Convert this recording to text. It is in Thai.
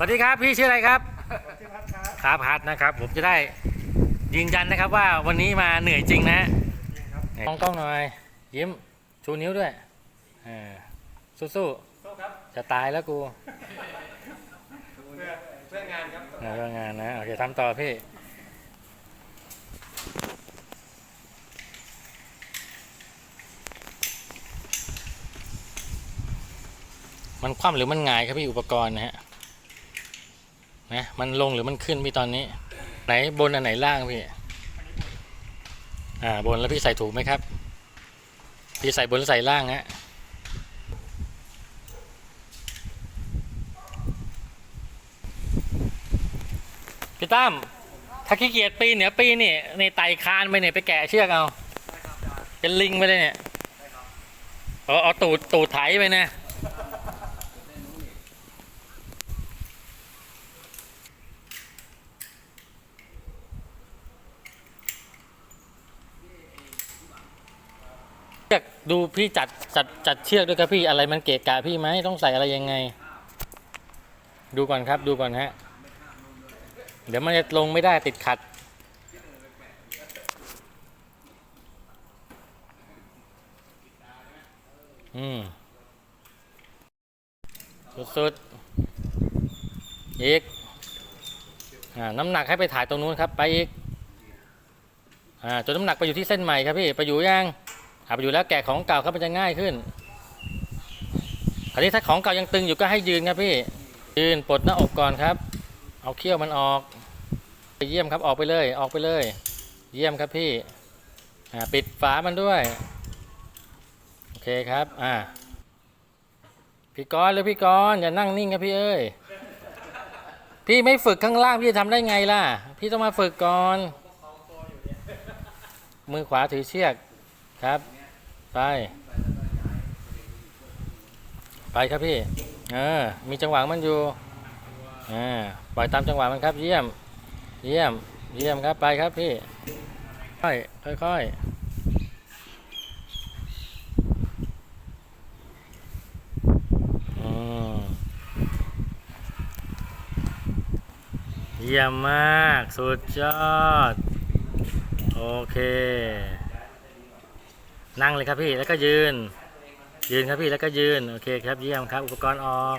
สวัสดีครับพี่ชื่ออะไรครับชื่อพัดครับครับฮัทนะครับ ผมจะได้ยืนยันนะครับว่าวันนี้มาเหนื่อยจริงนะจริงครับมองกล้องหน่อยยิ้มชูนิ้วด้วยอ่าสู้สู้ครับๆจะตายแล้วกูเพื่อเพื่องานครับอ่าเรื่องงานนะโอเคทำต่อพี่มันคว่ำหรือมันหงายครับพี่อุปกรณ์นะฮะ นะมันลงหรือมันขึ้นพี่ตอนนี้ ไหนบนอันไหนล่างพี่อ่าบนแล้วพี่ใส่ถูกไหมครับ พี่ใส่บนใส่ล่างฮะพี่ตั้มถ้าขี้เกียจปีนเนี่ยปีนี่ในไต่คานไปเนี่ยไปแกะเชือกเอาเป็นลิงไปเลยเนี่ยเอาเอาตูดตูดไถไปนะ เชือกดูพี่จัดจัดจัดเชือกด้วยครับพี่อะไรมันเกะกะพี่ไหมต้องใส่อะไรยังไง ดูก่อนครับดูก่อนฮะ เดี๋ยวมันจะลงไม่ได้ติดขัด อืมสุดๆอีกอ่าน้ำหนักให้ไปถ่ายตรงนู้นครับ ไปอีกอ่าจนน้ำหนักไปอยู่ที่เส้นใหม่ครับพี่ ไปอยู่ยัง อ่าไปอยู่แล้วแกะของเก่าครับมันจะง่ายขึ้นคราวนี้ถ้าของเก่ายังตึงอยู่ก็ให้ยืนครับพี่ ยืนปลดหน้าอกก่อนครับ เอาเขี้ยวมันออกไปเยี่ยมครับออกไปเลย ออกไปเลย เยี่ยมครับพี่ปิดฝามันด้วย โอเคครับ อ่า พี่กรณ์เลยพี่กรณ์อย่านั่งนิ่งครับพี่เอ้ย พี่ไม่ฝึกข้างล่างพี่จะทำได้ไงล่ะ พี่ต้องมาฝึกก่อน มือขวาถือเชือกครับ ไป ไปครับพี่ เออ มีจังหวะมันอยู่อ่าปล่อยตามจังหวะมันครับ เยี่ยม เยี่ยม เยี่ยมครับ ไปครับพี่ ค่อยค่อยค่อยเยี่ยมมาก สุดยอด โอเค นั่งเลยครับพี่แล้วก็ยืน ยืนครับพี่แล้วก็ยืน โอเคครับเยี่ยมครับ อุปกรณ์ออก